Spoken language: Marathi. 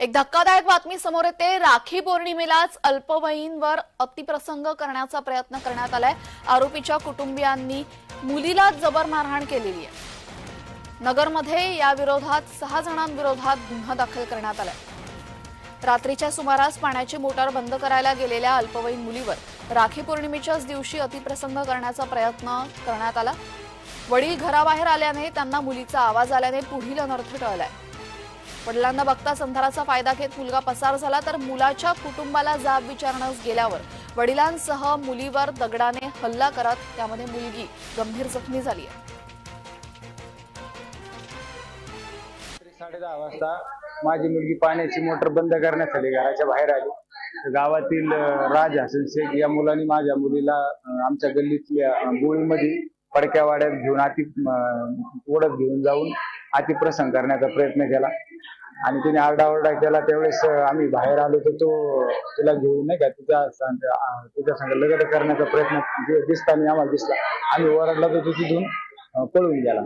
एक धक्कादायक बातमी समोर येते. राखी पौर्णिमेलाच अल्पवयीनवर अतिप्रसंग करण्याचा प्रयत्न करण्यात आलाय. आरोपीच्या कुटुंबियांनी मुलीला जबर मारहाण केलेली आहे. नगरमध्ये या विरोधात सहा जणांविरोधात गुन्हा दाखल करण्यात आलाय. रात्रीच्या सुमारास पाण्याची मोटार बंद करायला गेलेल्या अल्पवयीन मुलीवर राखी पौर्णिमेच्याच दिवशी अतिप्रसंग करण्याचा प्रयत्न करण्यात आला. वडील घराबाहेर आल्याने त्यांना मुलीचा आवाज आल्याने पुढील अनर्थ टळलाय. वडिलांना बघता संधाराचा फायदा घेत मुलगा पसार झाला तर मुलाच्या कुटुंबाला जाब विचारण्यास गेल्यावर वडिलांसह मुलीवर दगडाने हल्ला करत त्यामध्ये मुलगी गंभीर जखमी झाली आहे. साडेदहा वाजता माझी मुलगी पाण्याची मोटर बंद करण्यासाठी घराच्या बाहेर आली. गावातील राज हसन शेख या मुलांनी माझ्या मुलीला आमच्या गल्लीतल्या गोळीमध्ये बोळीमध्ये पडक्या वाड्यात घेऊन अति ओढत घेऊन जाऊन अतिप्रसंग करण्याचा प्रयत्न केला. आणि तिने आरडाओरडा केला त्यावेळेस आम्ही बाहेर आलो तर तो तिला घेऊन नाही का तिच्या तिच्या संग लगट करण्याचा प्रयत्न दिसताना आम्हाला दिसला. आम्ही ओरडला तर तो तिथून पळून गेला.